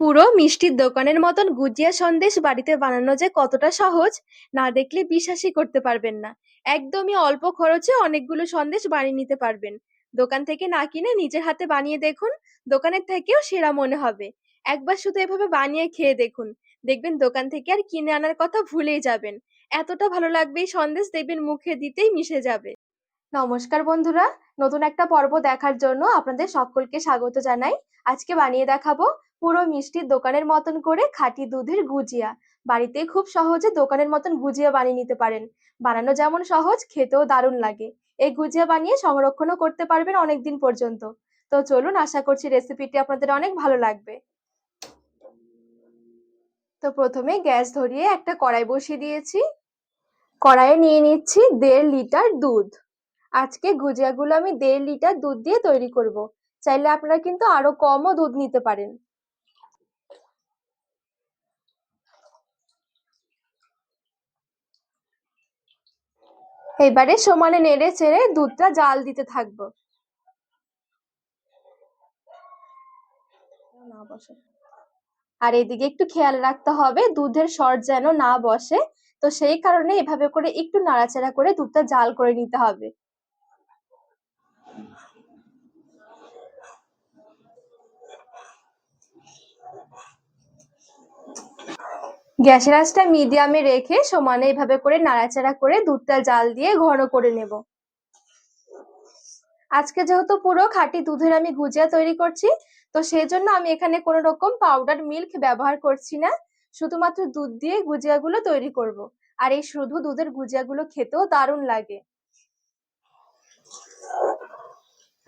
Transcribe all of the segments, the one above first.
পুরো মিষ্টির দোকানের মতন গুজিয়া সন্দেশ বাড়িতে বানানো যে কতটা সহজ, না দেখলে বিশ্বাসই করতে পারবেন না। একদমই অল্প খরচে অনেকগুলো সন্দেশ বানিয়ে নিতে পারবেন। দোকান থেকে না কিনে নিজের হাতে বানিয়ে দেখুন, দোকানের থেকেও সেরা মনে হবে। একবার শুধু এভাবে বানিয়ে খেয়ে দেখুন। দেখবেন দোকান থেকে আর কিনে আনার কথা ভুলেই যাবেন। এতটা ভালো লাগবে এই সন্দেশ দেখবেন মুখে দিতেই মিশে যাবে। নমস্কার বন্ধুরা, নতুন একটা পর্ব দেখার জন্য আপনাদের সকলকে স্বাগত জানাই। আজকে বানিয়ে দেখাবো পুরো মিষ্টির দোকানের মতন করে খাঁটি দুধের গুজিয়া। বাড়িতে খুব সহজে দোকানের মতন গুজিয়া বানিয়ে নিতে পারেন। বানানো যেমন সহজ, খেতেও দারুণ লাগে। এই গুজিয়া বানিয়ে সংরক্ষণও করতে পারবেন অনেক দিন পর্যন্ত। তো চলুন, আশা করছি রেসিপিটি আপনাদের অনেক ভালো লাগবে। তো প্রথমে গ্যাস ধরিয়ে একটা কড়াই বসিয়ে দিয়েছি। কড়াইয়ে নিয়ে নিচ্ছি দেড় লিটার দুধ। আজকে গুজিয়াগুলো আমি দেড় লিটার দুধ দিয়ে তৈরি করব। চাইলে আপনারা কিন্তু আরও কমও দুধ নিতে পারেন। এবারে সমানে নেড়ে চেড়ে দুধটা জাল দিতে থাকব। না বসে। আর এদিকে একটু খেয়াল রাখতে হবে, দুধের সর যেন না বসে। তো সেই কারণে এভাবে করে একটু নাড়াচাড়া করে দুধটা জাল করে নিতে হবে। গ্যাসের আঁচটা মিডিয়ামে রেখে সমানে এভাবে করে নাড়াচাড়া করে দুধটা জাল দিয়ে ঘন করে নেব। আজকে যেহেতু পুরো খাঁটি দুধের আমি গুজিয়া তৈরি করছি, তো সেই জন্য আমি এখানে কোনো রকম পাউডার মিল্ক ব্যবহার করছি না। শুধুমাত্র দুধ দিয়ে গুজিয়াগুলো তৈরি করব। আর এই শুধু দুধের গুজিয়াগুলো খেতেও দারুণ লাগে।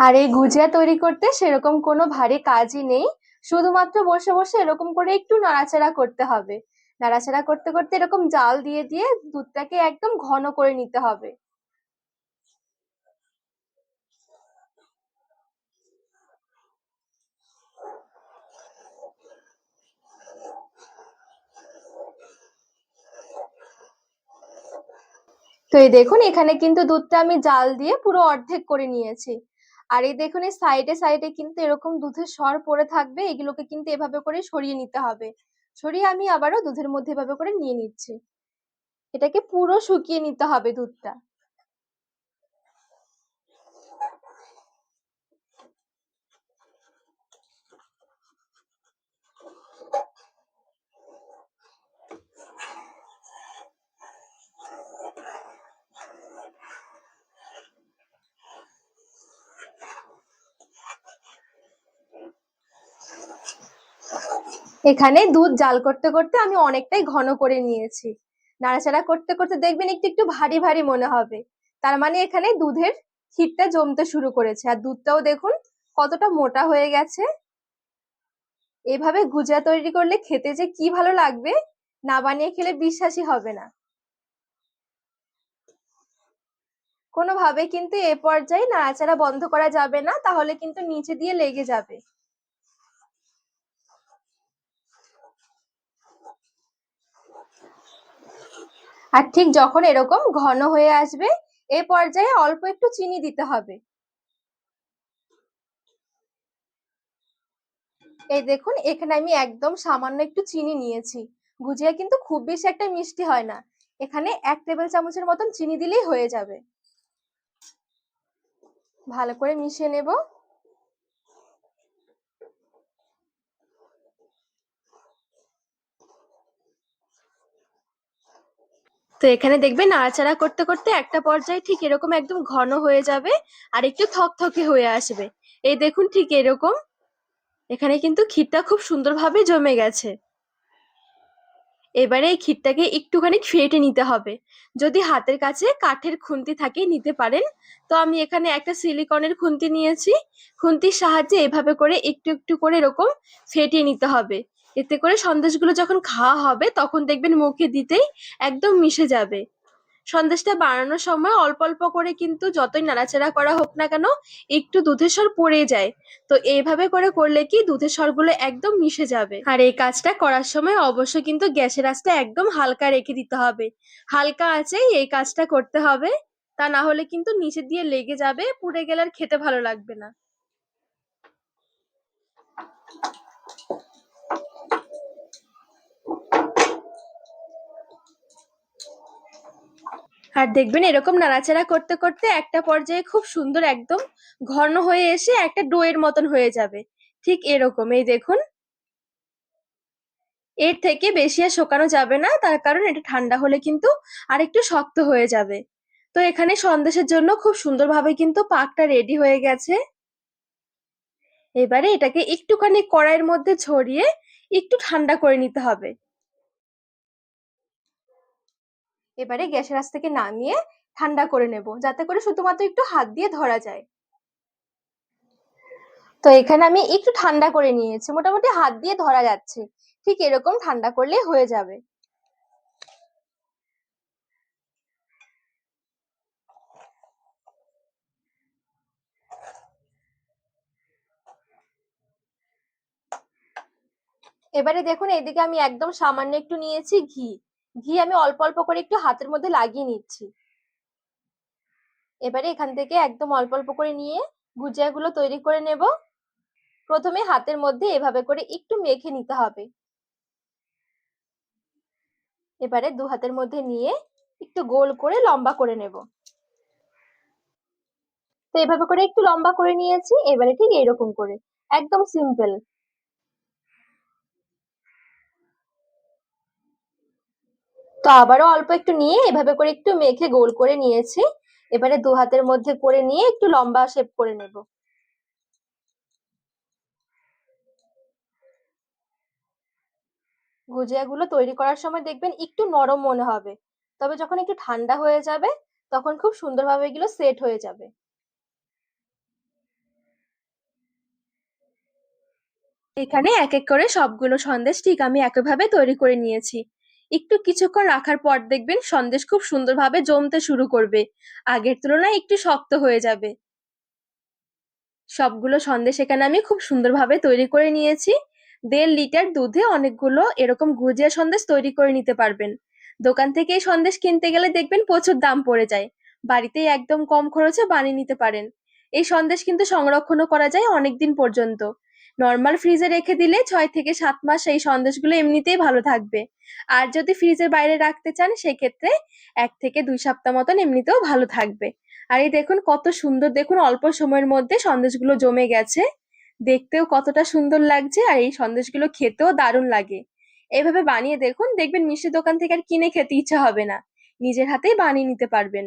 আর এই গুজিয়া তৈরি করতে সেরকম কোনো ভারী কাজই নেই। শুধুমাত্র বসে বসে এরকম করে একটু নাড়াচাড়া করতে হবে। নাড়াচাড়া করতে করতে এরকম জাল দিয়ে দিয়ে দুধটাকে একদম ঘন করে নিতে হবে। তো এই দেখুন, এখানে কিন্তু দুধটা আমি জাল দিয়ে পুরো অর্ধেক করে নিয়েছি। আর এই দেখুন, এই সাইডে সাইডে কিন্তু এরকম দুধের সর পড়ে থাকবে, এগুলোকে কিন্তু এভাবে করে সরিয়ে নিতে হবে। সরিয়ে আমি আবারও দুধের মধ্যে এভাবে করে নিয়ে নিচ্ছি। এটাকে পুরো শুকিয়ে নিতে হবে দুধটা। এখানে দুধ জাল করতে করতে আমি অনেকটাই ঘন করে নিয়েছি। নাড়াচাড়া করতে করতে দেখবেন একটু একটু ভারী ভারী মনে হবে। তার মানে এখানে দুধের ক্ষীরটা জমতে শুরু করেছে। আর দুধটাও দেখুন কতটা মোটা হয়ে গেছে। এভাবে গুজা তৈরি করলে খেতে যে কি ভালো লাগবে, না বানিয়ে খেলে বিশ্বাসই হবে না। কোনোভাবে কিন্তু এ পর্যায়ে নাড়াচাড়া বন্ধ করা যাবে না, তাহলে কিন্তু নিচে দিয়ে লেগে যাবে। আর ঠিক যখন এরকম ঘন হয়ে আসবে, এ পর্যায়ে অল্প একটু চিনি দিতে হবে। এই দেখুন, এখানে আমি একদম সামান্য একটু চিনি নিয়েছি। গুজিয়া কিন্তু খুব বেশি একটা মিষ্টি হয় না। এখানে এক টেবিল চামচের মতন চিনি দিলেই হয়ে যাবে। ভালো করে মিশিয়ে নেব। তো এখানে দেখবে নাড়াচাড়া করতে করতে একটা পর্যায়ে ঠিক এরকম একদম ঘন হয়ে যাবে আর একটু থকথকে হয়ে আসবে। এই দেখুন ঠিক এরকম। এখানে কিন্তু ক্ষীরটা খুব সুন্দরভাবে জমে গেছে। এবারে এই ক্ষীরটাকে একটুখানি ফেটে নিতে হবে। যদি হাতের কাছে কাঠের খুন্তি থাকে নিতে পারেন। তো আমি এখানে একটা সিলিকনের খুন্তি নিয়েছি। খুন্তির সাহায্যে এভাবে করে একটু একটু করে এরকম ফেটিয়ে নিতে হবে। এতে করে সন্দেশগুলো যখন খাওয়া হবে, তখন দেখবেন মুখে দিতেই একদম মিশে যাবে। সন্দেশটা বানানোর সময় অল্প অল্প করে কিন্তু যতই নাড়াচাড়া করা হোক না কেন, একটু দুধের স্বর পড়ে যায়। তো এইভাবে করে করলে কি দুধের স্বরগুলো একদম মিশে যাবে। আর এই কাজটা করার সময় অবশ্যই কিন্তু গ্যাসের আঁচটা একদম হালকা রেখে দিতে হবে। হালকা আঁচেই এই কাজটা করতে হবে। তা না হলে কিন্তু নিচে দিয়ে লেগে যাবে, পুড়ে গেলে আর খেতে ভালো লাগবে না। আর দেখবেন এরকম নাড়াচাড়া করতে করতে একটা পর্যায়ে খুব সুন্দর একদম ঘন হয়ে এসে একটা ডোয়ের মতন হয়ে যাবে। ঠিক এরকম এই দেখুন। এর থেকে বেশি আর শোকানো যাবে না, তার কারণ এটা ঠান্ডা হলে কিন্তু আরেকটু শক্ত হয়ে যাবে। তো এখানে সন্দেশের জন্য খুব সুন্দরভাবে কিন্তু পাকটা রেডি হয়ে গেছে। এবারে এটাকে একটুখানি কড়াইয়ের মধ্যে ছড়িয়ে একটু ঠান্ডা করে নিতে হবে। এবারে গ্যাসের আঁচ থেকে নামিয়ে ঠান্ডা করে নেব, যাতে করে শুধুমাত্র একটু হাত দিয়ে ধরা যায়। তো এখানে আমি একটু ঠান্ডা করে নিয়েছি, মোটামুটি হাত দিয়ে ধরা যাচ্ছে। ঠিক এরকম ঠান্ডা করলে হয়ে যাবে। এবারে দেখুন এইদিকে আমি একদম সামান্য একটু নিয়েছি ঘি। ঘি আমি অল্প অল্প করে একটু হাতের মধ্যে লাগিয়ে নিচ্ছি। এবারে এখান থেকে একদম অল্প অল্প করে নিয়ে গুজিয়াগুলো তৈরি করে নেব। প্রথমে হাতের মধ্যে এভাবে করে একটু মেখে নিতে হবে। এবারে দু হাতের মধ্যে নিয়ে একটু গোল করে লম্বা করে নেব। তো এভাবে করে একটু লম্বা করে নিয়েছি, এবারে ঠিক এইরকম করে। একদম সিম্পল তো আবারও অল্প একটু নিয়ে এভাবে করে একটু মেখে গোল করে নিয়েছি। এবারে দু হাতের মধ্যে করে নিয়ে একটু লম্বা শেপ করে নেব। গুজিয়াগুলো তৈরি করার সময় দেখবেন একটু নরম মনে হবে। তবে যখন একটু ঠান্ডা হয়ে যাবে, তখন খুব সুন্দরভাবে এগুলো সেট হয়ে যাবে। এখানে এক এক করে সবগুলো সন্দেশ ঠিক আমি একইভাবে তৈরি করে নিয়েছি। একটু কিছুক্ষণ রাখার পর দেখবেন সন্দেশ খুব সুন্দরভাবে জমতে শুরু করবে। আগের তুলনায় একটু শক্ত হয়ে যাবে। সবগুলো সন্দেশ এখানে আমি খুব সুন্দরভাবে তৈরি করে নিয়েছি। দেড় লিটার দুধে অনেকগুলো এরকম গুজিয়া সন্দেশ তৈরি করে নিতে পারবেন। দোকান থেকে এই সন্দেশ কিনতে গেলে দেখবেন প্রচুর দাম পড়ে যায়। বাড়িতেই একদম কম খরচে বানিয়ে নিতে পারেন। এই সন্দেশ কিন্তু সংরক্ষণও করা যায় অনেকদিন পর্যন্ত। নর্মাল ফ্রিজে রেখে দিলে ছয় থেকে সাত মাস এই সন্দেশগুলো এমনিতেই ভালো থাকবে। আর যদি ফ্রিজের বাইরে রাখতে চান, সেক্ষেত্রে এক থেকে দুই সপ্তাহ মতন এমনিতেও ভালো থাকবে। আর এই দেখুন কত সুন্দর, দেখুন অল্প সময়ের মধ্যে সন্দেশগুলো জমে গেছে। দেখতেও কতটা সুন্দর লাগছে আর এই সন্দেশগুলো খেতেও দারুণ লাগে। এইভাবে বানিয়ে দেখুন, দেখবেন মিষ্টির দোকান থেকে আর কিনে খেতে ইচ্ছা হবে না। নিজের হাতেই বানিয়ে নিতে পারবেন।